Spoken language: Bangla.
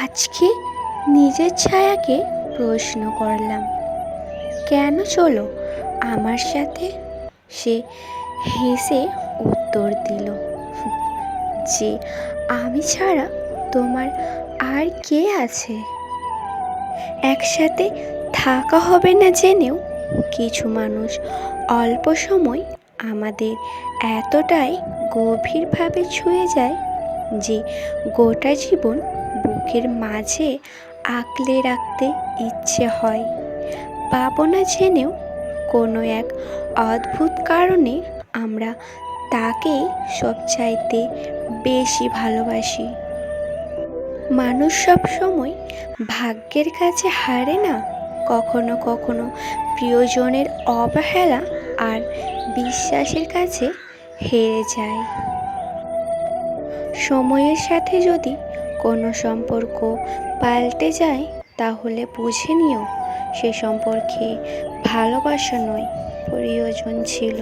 আজকে নিজের ছায়াকে প্রশ্ন করলাম। কেন চলো আমার সাথে? সে হেসে উত্তর দিল, যে আমি ছাড়া তোমার আর কে আছে? একসাথে থাকা হবে না জেনেও কিছু মানুষ অল্প সময় আমাদের এতটাই গভীরভাবে ছুঁয়ে যায় যে গোটা জীবন বুকের মাঝে আঁকলে রাখতে ইচ্ছে হয়। পাবো না জেনেও কোনো এক অদ্ভুত কারণে আমরা তাকেই সবচাইতে বেশি ভালোবাসি। মানুষ সব সময় ভাগ্যের কাছে হারে না, কখনো কখনো প্রিয়জনের অবহেলা আর বিশ্বাসের কাছে হেরে যায়। সময়ের সাথে যদি কোনো সম্পর্ক পাল্টে যায় তাহলে বুঝে নিও সে সম্পর্কে ভালোবাসা নয় প্রিয়জন ছিল।